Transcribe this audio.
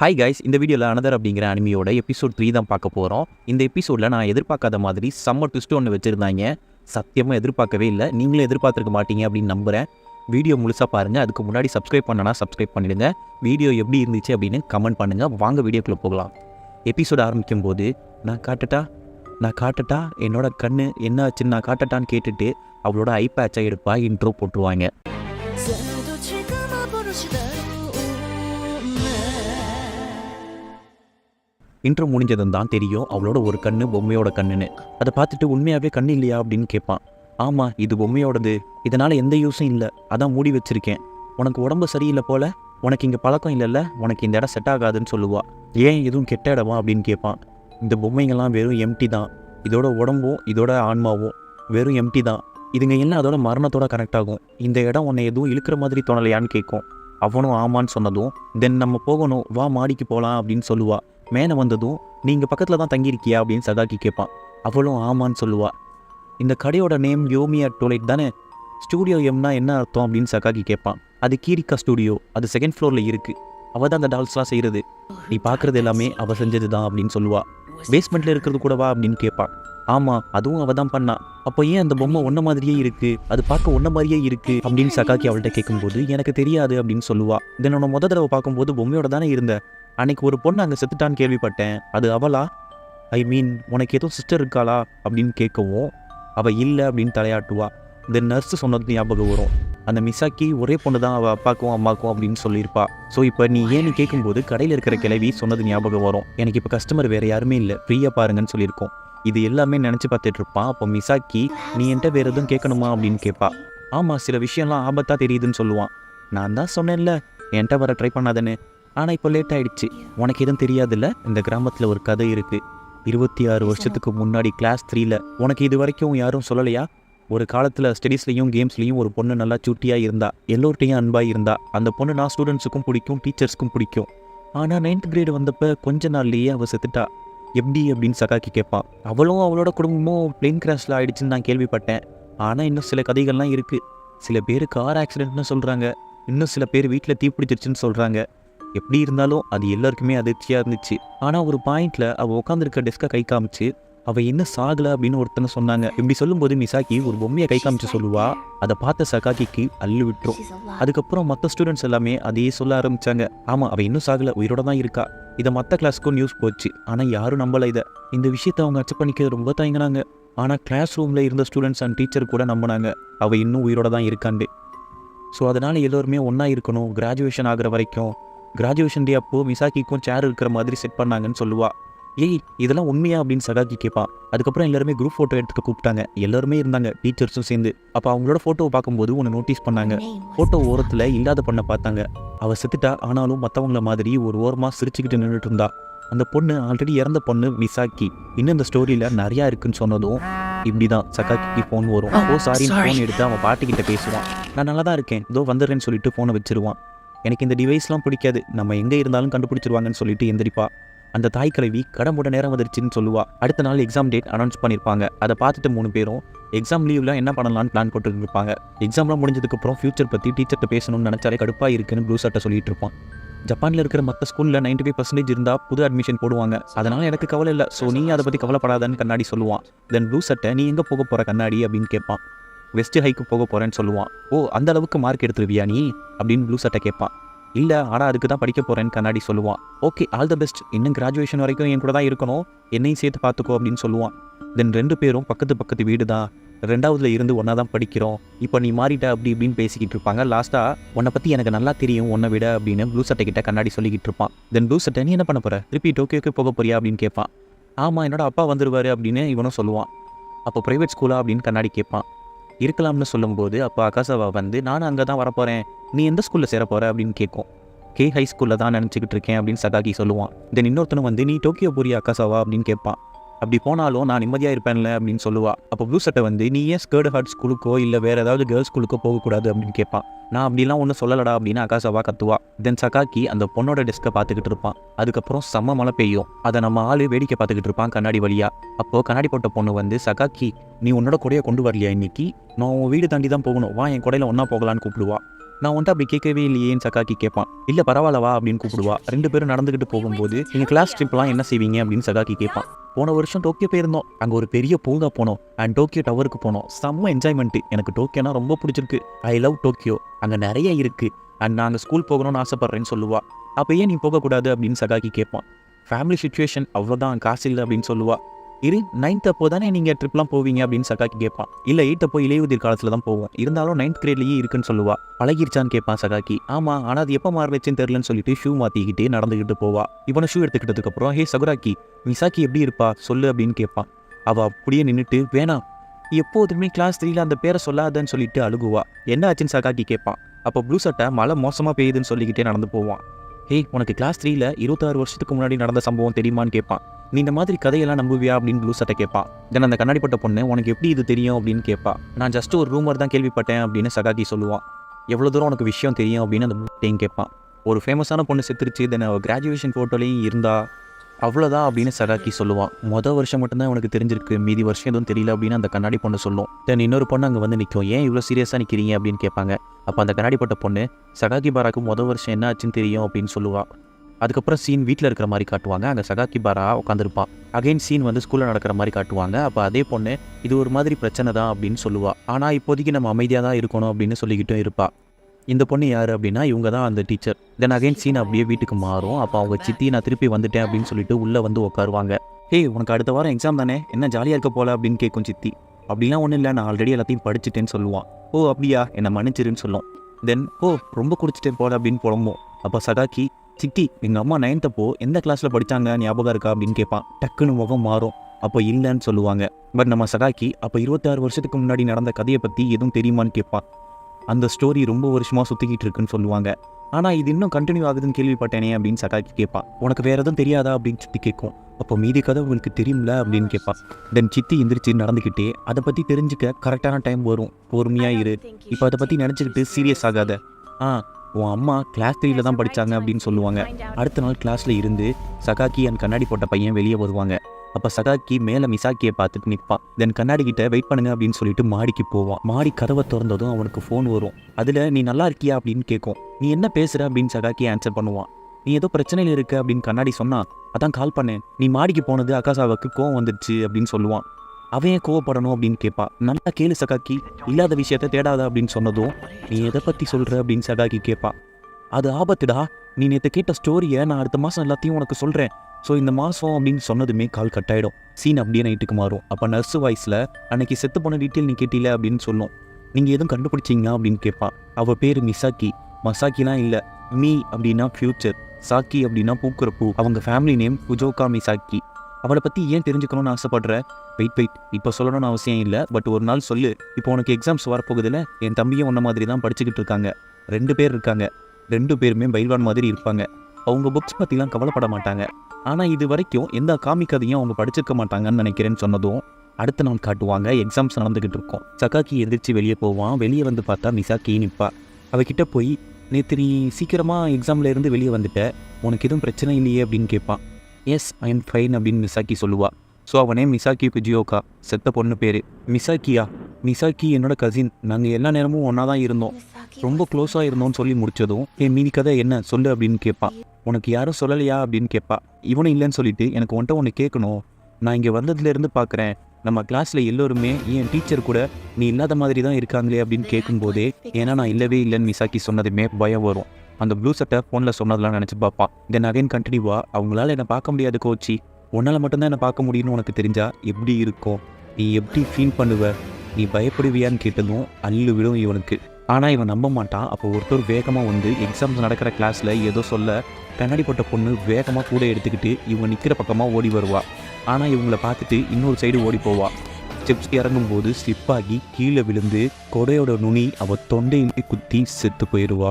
Hi guys இந்த வீடியோவில் another அப்படிங்கிற அனிமியோட எபிசோட் த்ரீ தான் பார்க்க போகிறோம் இந்த எபிசோடில் நான் எதிர்பார்க்காத மாதிரி செம்ம ட்விஸ்ட் ஒன்று வச்சுருந்தாங்க. சத்தியமாக எதிர்பார்க்கவே இல்லை. நீங்களும் எதிர்பார்த்துருக்க மாட்டீங்க அப்படின்னு நம்புகிறேன் வீடியோ முழுசாக பாருங்கள் அதுக்கு முன்னாடி சப்ஸ்கிரைப் பண்ணனா சப்ஸ்கிரைப் பண்ணிடுங்க. வீடியோ எப்படி இருந்துச்சு அப்படின்னு கமெண்ட் பண்ணுங்கள் வாங்க வீடியோக்குள்ளே போகலாம். எபிசோட் ஆரம்பிக்கும் போது நான் காட்டட்டா? நான் காட்டட்டா? என்னோட கண்ணு என்ன ஆச்சுன்னு நான் காட்டட்டான்னு கேட்டுட்டு அவளோட ஐ பேட்சை எடுப்பா இன்ட்ரோ போட்டுருவாங்க. இன்ட்ரோ முடிஞ்சதும் தான் தெரியும் அவளோட ஒரு கண்ணு பொம்மையோட கண்ணுன்னு. அதை பார்த்துட்டு உண்மையாகவே கண்ணு இல்லையா அப்படின்னு கேட்பான். ஆமாம் இது பொம்மையோடது. இதனால் எந்த யூஸும் இல்லை. அதான் மூடி வச்சுருக்கேன். உனக்கு உடம்பு சரியில்லை போல? உனக்கு இங்கே பழக்கம் இல்லைல்ல? உனக்கு இந்த இடம் செட் ஆகாதுன்னு சொல்லுவாள் ஏன் எதுவும் கெட்ட இடமா அப்படின்னு கேட்பான். இந்த பொம்மைங்கள்லாம் வெறும் எம்டி தான். இதோட உடம்பும் இதோட ஆன்மாவும் வெறும் எம்டி தான். இதுங்க எல்லாம் அதோட மரணத்தோட கனெக்ட் ஆகும்? இந்த இடம் உன்னை எதுவும் இழுக்கிற மாதிரி தோணலையான்னு கேட்கும். அவனும் ஆமான்னு சொன்னதும் தென் நம்ம போகணும். வா மாடிக்கு போகலாம் அப்படின்னு சொல்லுவாள் மேலே வந்ததும் நீங்கள் பக்கத்தில் தான் தங்கியிருக்கியா? அப்படின்னு சகாக்கி கேட்பான். அவளும் ஆமான்னு சொல்லுவா. இந்த கடையோட நேம் யோமியா டோலைட் தானே? ஸ்டூடியோ எம்னா என்ன அர்த்தம் அப்படின்னு சகாக்கி கேட்பான். அது கீரிக்கா ஸ்டூடியோ. அது செகண்ட் ஃப்ளோரில் இருக்குது அவள் தான் அந்த டால்ஸ்லாம் செய்கிறது நீ பார்க்குறது எல்லாமே அவள் செஞ்சது தான் அப்படின்னு சொல்லுவா. பேஸ்மெண்ட்டில் இருக்கிறது கூடவா அப்படின்னு கேட்பான். ஆமாம் அதுவும் அவள் தான் பண்ணா. அப்போ ஏன் அந்த பொம்மை ஒன்ன மாதிரியே இருக்குது அது பார்க்க ஒன்ன மாதிரியே இருக்குது அப்படின்னு சகாக்கி அவள்கிட்ட கேட்கும்போது எனக்கு தெரியாது அப்படின்னு சொல்லுவாள் தென் நான் முத தடவை பார்க்கும்போது பொம்மையோட தானே இருந்த? அன்னைக்கு ஒரு பொண்ணு அங்கே செத்துட்டான்னு கேள்விப்பட்டேன். அது அவளா? ஐ மீன் உனக்கு எதுவும் சிஸ்டர் இருக்காளா? அப்படின்னு கேட்கவும் அவள் இல்லை அப்படின்னு தலையாட்டுவா. இந்த நர்ஸ் சொன்னது ஞாபகம் வரும். அந்த மிசாக்கி ஒரே பொண்ணு தான் அவள் அப்பாக்கும் அம்மாக்கும் அப்படின்னு சொல்லியிருப்பா. ஸோ இப்போ நீ ஏன்னு கேட்கும்போது கடையில் இருக்கிற கிளவி சொன்னது ஞாபகம் வரும். எனக்கு இப்போ கஸ்டமர் வேறு யாருமே இல்லை. ஃப்ரீயாக பாருங்கன்னு சொல்லியிருக்கோம். இது எல்லாமே நினச்சி பார்த்துட்டு இருப்பான் அப்போ மிசாக்கி நீ என்கிட்ட வேறு எதுவும் கேட்கணுமா? அப்படின்னு கேட்பா. ஆமாம் சில விஷயம்லாம் ஆபத்தாக தெரியுதுன்னு சொல்லுவான். நான் தான் சொன்னேன்ல என்கிட்ட வர ட்ரை பண்ணாதேன்னு. ஆனால் இப்போ லேட் ஆயிடுச்சு. உனக்கு எதுவும் தெரியாதுல்ல? இந்த கிராமத்தில் ஒரு கதை இருக்குது இருபத்தி ஆறு வருஷத்துக்கு முன்னாடி கிளாஸ் த்ரீல உனக்கு இது வரைக்கும் யாரும் சொல்லலையா? ஒரு காலத்தில் ஸ்டடீஸ்லையும் கேம்ஸ்லையும் ஒரு பொண்ணு நல்லா சூட்டியாக இருந்தா எல்லோர்ட்டையும் அன்பாக இருந்தா அந்த பொண்ணு நான் ஸ்டூடெண்ட்ஸுக்கும் பிடிக்கும் டீச்சர்ஸ்க்கும் பிடிக்கும். ஆனால் நைன்த் கிரேடு வந்தப்ப கொஞ்ச நாள்லேயே அவள் செத்துட்டா. எப்படி அப்படின்னு சகாக்கி கேட்பான் அவளும் அவளோட குடும்பமும் பிளேன் கிராஷில் ஆயிடுச்சுன்னு நான் கேள்விப்பட்டேன். ஆனால் இன்னும் சில கதைகள்லாம் இருக்குது சில பேர் கார் ஆக்சிடென்ட்னு சொல்கிறாங்க இன்னும் சில பேர் வீட்டில் தீப்பிடிச்சிருச்சுன்னு சொல்கிறாங்க எப்படி இருந்தாலும் அது எல்லாருக்குமே அதிர்ச்சியாக இருந்துச்சு. ஆனால் ஒரு பாயிண்டில் அவள் உட்காந்துருக்க டெஸ்க்கை கை காமிச்சு அவள் இன்னும் சாகலை? அப்படின்னு ஒருத்தனை சொன்னாங்க. இப்படி சொல்லும்போது மிசாக்கி ஒரு பொம்மையை கை காமிச்சு சொல்லுவா. அதை பார்த்த சகாக்கிக்கு அள்ளு விட்டுரும். அதுக்கப்புறம் மற்ற ஸ்டூடெண்ட்ஸ் எல்லாமே அதையே சொல்ல ஆரம்பிச்சாங்க. ஆமாம் அவள் இன்னும் சாகலை. உயிரோட தான் இருக்கா. இதை மற்ற கிளாஸ்க்கும் நியூஸ் போச்சு. ஆனால் யாரும் நம்பலை இதை. இந்த விஷயத்தை அவங்க அச்சப் பண்ணிக்க ரொம்ப தயங்கினாங்க. ஆனால் கிளாஸ் ரூமில் இருந்த ஸ்டூடெண்ட்ஸ் அண்ட் டீச்சர் கூட நம்பினாங்க. அவள் இன்னும் உயிரோட தான் இருக்காண்டு ஸோ அதனால் எல்லோருமே ஒன்றா இருக்கணும். கிராஜுவேஷன் ஆகுற வரைக்கும் கிராஜுவேஷன் டே அப்போ மிசாக்கிக்கும் சேர் இருக்கிற மாதிரி செட் பண்ணாங்கன்னு சொல்லுவா. ஏய் இதெல்லாம் உண்மையா? அப்படின்னு சகாக்கி கேட்பான் அதுக்கப்புறம் எல்லாருமே குரூப் ஃபோட்டோ எடுத்துக்க கூப்பிட்டாங்க. எல்லாருமே இருந்தாங்க டீச்சர்ஸும் சேர்ந்து. அப்போ அவங்களோட ஃபோட்டோவை பார்க்கும்போது ஒன்று நோட்டீஸ் பண்ணாங்க. ஃபோட்டோ ஓரத்தில் இல்லாத பொண்ணை பார்த்தாங்க. அவள் செத்துட்டா ஆனாலும் மற்றவங்கள மாதிரி ஒரு ஓரமாக சிரிச்சுக்கிட்டு நின்றுட்டு இருந்தா. அந்த பொண்ணு ஆல்ரெடி இறந்த பொண்ணு மிசாக்கி இன்னும் இந்த ஸ்டோரியில் நிறையா இருக்குன்னு சொன்னதும் இப்படி தான் சகாக்கிக்கு ஃபோன் வரும். Oh, ஓ சாரின்னு sorry. ஃபோன் எடுத்து அவன் பாட்டிக்கிட்ட பேசுவான். நான் நல்லா தான் இருக்கேன். இதோ வந்துடுறேன்னு சொல்லிட்டு ஃபோனை வச்சிருவான். எனக்கு இந்த டிவைஸ்லாம் பிடிக்காது. நம்ம எங்கே இருந்தாலும் கண்டுபிடிச்சிருவாங்கன்னு சொல்லிட்டு எந்திரிப்பா. அந்த தாய் கிழவி கடம்புட நேரம் வந்துருச்சுன்னு சொல்லுவா. அடுத்த நாள் எக்ஸாம் டேட் அனௌன்ஸ் பண்ணியிருப்பாங்க அதை பார்த்துட்டு மூணு பேரும் எக்ஸாம் லீவில் என்ன பண்ணலாம்னு பிளான் போட்டுட்டு எக்ஸாம்லாம் முடிஞ்சதுக்கப்புறம் ஃபியூச்சர் பற்றி டீச்சர்கிட்ட பேசணும்னு நினச்சாலே கடுப்பாக இருக்குன்னு ப்ளூ சட்டை சொல்லிட்டு இருப்பான். ஜப்பானில் இருக்கிற மற்ற ஸ்கூலில் நைன்டி ஃபைவ் பர்சன்டேஜ் இருந்தால் புது அட்மிஷன் போடுவாங்க. அதனால் எனக்கு கவலை இல்லை. ஸோ நீ அதை பற்றி கவலைப்படாதன்னு கண்ணாடி சொல்லுவான். தென் ப்ளூ சட்டை நீ எங்கே போக போகிற கண்ணாடி? அப்படின்னு கேட்பான். வெஸ்ட் ஹைக்கு போக போகிறேன்னு சொல்லுவான். ஓ அந்த அளவுக்கு மார்க் எடுத்துருவியா நீ? அப்படின்னு ப்ளூ சட்டை கேட்பான். இல்லை ஆனால் அதுக்கு தான் படிக்க போகிறேன்னு கண்ணாடி சொல்லுவான். ஓகே ஆல் த பெஸ்ட் இன்னும் கிராஜுவேஷன் வரைக்கும் என் கூட தான் இருக்கணும். என்னையும் சேர்த்து பார்த்துக்கோ அப்படின்னு சொல்லுவான். தென் ரெண்டு பேரும் பக்கத்து பக்கத்து வீடு தான். ரெண்டாவதுல இருந்து ஒன்றா தான் படிக்கிறோம். இப்போ நீ மாறிட்ட அப்படி இப்படின்னு பேசிக்கிட்டு இருப்பாங்க. லாஸ்ட்டாக உன்னை பற்றி எனக்கு நல்லா தெரியும். உன்னை விட அப்படின்னு ப்ளூ சட்டை கிட்ட கண்ணாடி சொல்லிக்கிட்டு இருப்பான். தென் ப்ளூ சட்டை நீ என்ன பண்ண போகிற திருப்பி டோக்கியோக்கு போக போறியா? அப்படின்னு கேட்பான். ஆமாம் என்னோட அப்பா வந்துருவாரு அப்படின்னு இவனும் சொல்லுவான். அப்போ ப்ரைவேட் ஸ்கூலா அப்படின்னு கண்ணாடி கேட்பான். இருக்கலாம்னு சொல்லும்போது அப்போ அகாசவா வந்து நான் அங்கே தான் வரப்போகிறேன் நீ எந்த ஸ்கூலில் சேர போகிற அப்படின்னு கேட்கும். கே ஹை ஸ்கூலில் தான் நினச்சிக்கிட்டு இருக்கேன் அப்படின்னு சகாகி சொல்லுவான். தென் இன்னொருத்தனும் வந்து நீ டோக்கியோ போறியா அக்காசாவா அப்படின்னு கேட்பான். அப்படி போனாலும் நான் நிம்மதியாக இருப்பேன்ல அப்படின்னு சொல்லுவா. அப்போ ப்ளூ சட்டை வந்து நீ ஏன் ஸ்கர்டு ஹார்ட் ஸ்கூலுக்கோ இல்லை வேறு ஏதாவது கேர்ள்ஸ் ஸ்கூலுக்கோ போகக்கூடாது? அப்படின்னு கேட்பான் நான் அப்படிலாம் ஒன்றும் சொல்லலடா அப்படின்னு அகாசவா கத்துவா. தென் சகாக்கி அந்த பொண்ணோட டெஸ்க்கை பார்த்துக்கிட்டு இருப்பான் அதுக்கப்புறம் செம்ம மழை பெய்யும். அதை நம்ம ஆள் வேடிக்கை பார்த்துக்கிட்டு இருப்பான் கண்ணாடி வழியாக அப்போது கண்ணாடி போட்ட பொண்ணு வந்து சகாக்கி நீ உன்னோட கொடையை கொண்டு வரலையா இன்னைக்கு? நான் உன் வீடு தாண்டி தான் போகணும். வா என் கொடையில் ஒன்றா போகலான்னு கூப்பிடுவா. நான் வந்துட்டு அப்படி கேட்கவே இல்லையேன்னு சக்காக்கி கேட்பான். இல்லை பரவாயில்லவா அப்படின்னு கூப்பிடுவா. ரெண்டு பேரும் நடந்துக்கிட்டு போகும்போது நீங்கள் கிளாஸ் ட்ரிப்லாம் என்ன செய்வீங்க? அப்படின்னு சகாக்கி கேட்பான். போன வருஷம் டோக்கியோ போயிருந்தோம். அங்கே ஒரு பெரிய பூங்கா போனோம். அண்ட் டோக்கியோ டவருக்கு போனோம். செம்ம என்ஜாய்மெண்ட்டு எனக்கு டோக்கியோனா ரொம்ப பிடிச்சிருக்கு. I love Tokyo. அங்கே நிறைய இருக்குது அண்ட் நாங்கள் ஸ்கூல் போகணும்னு ஆசைப்பட்றேன்னு சொல்லுவா. அப்போ ஏன் நீ போகக்கூடாது அப்படின்னு சகாக்கி கேட்பான். ஃபேமிலி சுச்சுவேஷன் அவ்வளோதான் காசு இல்லை அப்படின்னு சொல்லுவா. இரு நைன்த் அப்போ தானே நீங்கள் ட்ரிப்லாம் போவீங்க அப்படின்னு சகாக்கி கேட்பான். இல்லை எயித் போய் இளையுதிர் காலத்தில் தான் போவோம். இருந்தாலும் நைன்த் கிரேட்லேயே இருக்குன்னு சொல்லுவா. பழகிருச்சான்னு கேட்பான் சகாக்கி. ஆமாம் ஆனால் அது எப்போ மாறுச்சுன்னு தெரிலன்னு சொல்லிட்டு ஷூ மாற்றிக்கிட்டே நடந்துக்கிட்டு போவா. இவனை ஷூ எடுத்துக்கிட்டதுக்கப்புறம் ஹே சகுராக்கி விசாக்கி எப்படி இருப்பா? சொல்லு அப்படின்னு கேட்பான். அவள் அப்படியே நின்றுட்டு வேணாம். எப்போதுமே கிளாஸ் த்ரீல அந்த பேரை சொல்லாதன்னு சொல்லிட்டு அழுகுவா. என்ன ஆச்சுன்னு சகாக்கி கேட்பான். அப்போ ப்ளூ சட்டை மழை மோசமாக பெய்யுதுன்னு சொல்லிக்கிட்டே நடந்து போவான். ஹே உனக்கு கிளாஸ் த்ரீல இருபத்தாறு வருஷத்துக்கு முன்னாடி நடந்த சம்பவம் தெரியுமான்னு கேட்பான். நீ இந்த மாதிரி கதையெல்லாம் நம்புவியா அப்படின்னு ப்ளூ சட்டை தென் அந்த கண்ணாடி பட்ட பொண்ணு உனக்கு எப்படி இது தெரியும்? அப்படின்னு கேட்பா நான் ஜஸ்ட் ஒரு ரூமர் தான் கேள்விப்பட்டேன் அப்படின்னு சகாக்கி சொல்லுவான் எவ்வளோ தூரம் உனக்கு விஷயம் தெரியும்? அப்படின்னு அந்த ப்ளூட்டையும் கேட்பான் ஒரு ஃபேமஸான பொண்ணு செத்துருச்சு தென் அவள் கிராஜுவேஷன் ஃபோட்டோலையும் இருந்தா? அவ்வளோதான் அப்படின்னு சகாக்கி சொல்லுவான் மொதல் வருஷம் மட்டும்தான் உனக்கு தெரிஞ்சிருக்கு. மீதி வருஷம் எதுவும் தெரியல அப்படின்னு அந்த கண்ணாடி பொண்ணு சொல்லும். தென் இன்னொரு பொண்ணு அங்கே வந்து நிற்கும் ஏன் இவ்வளோ சீரியஸாக நிற்கிறீங்க அப்படின்னு கேட்பாங்க அப்போ அந்த கண்ணாடி பட்ட பொண்ணு சகாக்கி பாராக்கு மொதல் வருஷம் என்ன ஆச்சுன்னு தெரியும் அப்படின்னு சொல்லுவாள் அதுக்கப்புறம் சீன் வீட்டில் இருக்கிற மாதிரி காட்டுவாங்க. அங்கே சகாக்கி பாரா உட்காந்துருப்பான் அகைன் சீன் வந்து ஸ்கூலில் நடக்கிற மாதிரி காட்டுவாங்க. அப்போ அதே பொண்ணு இது ஒரு மாதிரி பிரச்சனை தான் அப்படின்னு சொல்லுவாள் ஆனால் இப்போதைக்கு நம்ம அமைதியாக தான் இருக்கணும் அப்படின்னு சொல்லிக்கிட்டும் இருப்பா. இந்த பொண்ணு யார் அப்படின்னா இவங்க தான் அந்த டீச்சர் தென் அகைன் சீன் அப்படியே வீட்டுக்கு மாறும். அப்போ அவங்க சித்தி நான் திருப்பி வந்துட்டேன் அப்படின்னு சொல்லிட்டு உள்ளே வந்து உட்காருவாங்க. ஹே உனக்கு அடுத்த வாரம் எக்ஸாம் தானே? என்ன ஜாலியாக இருக்க போல? அப்படின்னு கேட்கும் சித்தி. அப்படிலாம் ஒன்றும் இல்லை. நான் ஆல்ரெடி எல்லாத்தையும் படிச்சுட்டேன்னு சொல்லுவான் ஓ அப்படியா? என்னை மன்னிச்சிருன்னு சொல்லும். தென் ஓ ரொம்ப குடிச்சிட்டேன் போல அப்படின்னு புலம்போம். அப்போ சகாக்கி சித்தி எங்கள் அம்மா நைன்த்தப்போ எந்த கிளாஸில் படித்தாங்க ஞாபகம் இருக்கா அப்படின்னு கேட்பான் டக்குன்னு முகம் மாறும். அப்போ இல்லைன்னு சொல்லுவாங்க. பட் நம்ம சகாக்கி அப்போ இருபத்தாறு வருஷத்துக்கு முன்னாடி நடந்த கதையை பற்றி எதுவும் தெரியுமான்னு கேட்பான் அந்த ஸ்டோரி ரொம்ப வருஷமாக சுற்றிக்கிட்டு இருக்குன்னு சொல்லுவாங்க. ஆனால் இது இன்னும் கண்டினியூ ஆகுதுன்னு கேள்விப்பட்டேனே அப்படின்னு சகாக்கி கேட்பான் உனக்கு வேறு எதுவும் தெரியாதா அப்படின்னு சித்தி கேட்கும் அப்போ மீதி கதை உங்களுக்கு தெரியும்ல அப்படின்னு கேட்பான் தென் சித்தி எந்திரிச்சு நடந்துக்கிட்டே அதை பற்றி தெரிஞ்சுக்க கரெக்டான டைம் வரும். பொறுமையாக இரு. இப்போ அதை பற்றி நினச்சிக்கிட்டு சீரியஸ் ஆகாத. ஆ உன் அம்மா கிளாஸ் த்ரீல தான் படித்தாங்க அப்படின்னு சொல்லுவாங்க. அடுத்த நாள் கிளாஸில் இருந்து சகாக்கி அண்ட் கண்ணாடி போட்ட பையன் வெளியே வருவாங்க. அப்போ சகாக்கி மேலே மிசாக்கியை பார்த்துட்டு நிற்பான் தென் கண்ணாடி கிட்ட வெயிட் பண்ணுங்க அப்படின்னு சொல்லிட்டு மாடிக்கு போவான் மாடி கதவை திறந்ததும் அவனுக்கு ஃபோன் வரும். அதில் நீ நல்லா இருக்கியா? அப்படின்னு கேட்கும் நீ என்ன பேசுகிற அப்படின்னு சகாக்கி ஆன்சர் பண்ணுவான் நீ ஏதோ பிரச்சனையில் இருக்க அப்படின்னு கண்ணாடி சொன்னா அதான் கால் பண்ணேன். நீ மாடிக்கு போனது அகாசாவுக்கு கோவம் வந்துடுச்சு அப்படின்னு சொல்லுவான். அவன் ஏன் கோவப்படணும் அப்படின்னு கேட்பா. நல்லா கேளு சகாக்கி. இல்லாத விஷயத்த தேடாத அப்படின்னு சொன்னதும் நீ எதை பற்றி சொல்கிற அப்படின்னு சகாக்கி கேட்பா. அது ஆபத்துடா. நீ நேற்று கேட்ட ஸ்டோரியை நான் அடுத்த மாதம் எல்லாத்தையும் உனக்கு சொல்கிறேன் ஸோ இந்த மாதம் அப்படின்னு சொன்னதுமே கால் கட் ஆகிடும் சீன் அப்படியே நைட்டுக்கு மாறும். அப்போ நர்ஸு வாய்ஸில் அன்னைக்கு செத்து போன டீட்டெயில் நீ கேட்டில? அப்படின்னு சொல்லும். நீங்கள் எதுவும் கண்டுபிடிச்சிங்க அப்படின்னு கேட்பா. அவள் பேர் மிசாக்கி. மசாக்கிலாம் இல்லை. மீ அப்படின்னா ஃப்யூச்சர் சாக்கி அப்படின்னா பூக்குற பூ அவங்க ஃபேமிலி நேம் புஜோகா மிசாக்கி. அவளை பற்றி ஏன் தெரிஞ்சுக்கணும்னு ஆசைப்படுற? வெயிட் வெயிட் இப்போ சொல்லணும்னு அவசியம் இல்லை. பட் ஒரு நாள் சொல்லு. இப்போ உனக்கு எக்ஸாம்ஸ் வரப்போகுதுல என் தம்பியும் உன்ன மாதிரி தான் படிச்சுக்கிட்டு இருக்காங்க. ரெண்டு பேர் இருக்காங்க. ரெண்டு பேருமே பைல்வான் மாதிரி இருப்பாங்க. அவங்க புக்ஸ் பற்றிலாம் கவலைப்பட மாட்டாங்க. ஆனால் இது வரைக்கும் எந்த காமிக்கதையும் அவங்க படிச்சிருக்க மாட்டாங்கன்னு நினைக்கிறேன்னு சொன்னதும் அடுத்த நாள் காட்டுவாங்க. எக்ஸாம்ஸ் நடந்துக்கிட்டு இருக்கோம். சகாக்கி எந்திரிச்சு வெளியே போவான். வெளியே வந்து பார்த்தா மிசாக்கி நிற்பா அவகிட்ட போய் நேற்று நீ சீக்கிரமாக எக்ஸாமில் இருந்து வெளியே வந்துட்ட. உனக்கு எதுவும் பிரச்சனை இல்லையே? அப்படின்னு கேட்பான் எஸ் ஐ எம் ஃபைன் அப்படின்னு மிசாக்கி சொல்லுவா. ஸோ அவனே மிசாக்கி புஜியோகா செத்த பொண்ணு பேர். மிசாக்கியா? மிசாக்கி என்னோட கசின் நாங்கள் எல்லா நேரமும் ஒன்றா தான் இருந்தோம் ரொம்ப க்ளோஸாக இருந்தோம்னு சொல்லி முடிச்சதும் என் மீதி கதை என்ன? சொல்லு அப்படின்னு கேட்பா உனக்கு யாரும் சொல்லலையா? அப்படின்னு கேட்பா இவனும் இல்லைன்னு சொல்லிட்டு எனக்கு ஒன்ட்ட ஒன்று கேட்கணும். நான் இங்கே வந்ததுலேருந்து பார்க்குறேன் நம்ம கிளாஸில் எல்லோருமே என் டீச்சர் கூட நீ இல்லாத மாதிரி தான் இருக்காங்களே? அப்படின்னு கேட்கும்போதே ஏன்னா நான் இல்லவே இல்லைன்னு மிசாக்கி சொன்னதுமே பயம் வரும். அந்த ப்ளூ சட்டை ஃபோனில் சொன்னதெல்லாம் நினச்சி பார்ப்பான். தென் அகைன் கண்டினியூவா அவங்களால என்னை பார்க்க முடியாது கோச்சி. உன்னால் மட்டும்தான் என்னை பார்க்க முடியும்னு உனக்கு தெரிஞ்சா எப்படி இருக்கும்? நீ எப்படி ஃபீல் பண்ணுவ? நீ பயப்படுவியான்னு கேட்டதும் அள்ளு விடும் இவனுக்கு. ஆனால் இவன் நம்ப மாட்டான். அப்போ ஒருத்தர் வேகமாக வந்து எக்ஸாம்ஸ் நடக்கிற கிளாஸில் ஏதோ சொல்ல கண்ணாடி போட்ட பொண்ணு வேகமாக கூட எடுத்துக்கிட்டு இவன் நிற்கிற பக்கமாக ஓடி வருவா. ஆனால் இவங்களை பார்த்துட்டு இன்னொரு சைடு ஓடி போவா. ஸ்டெப்ஸ் இறங்கும்போது ஸ்லிப்பாகி கீழே விழுந்து கொடையோட நுனி அவள் தொண்டையில் குத்தி செத்து போயிடுவா.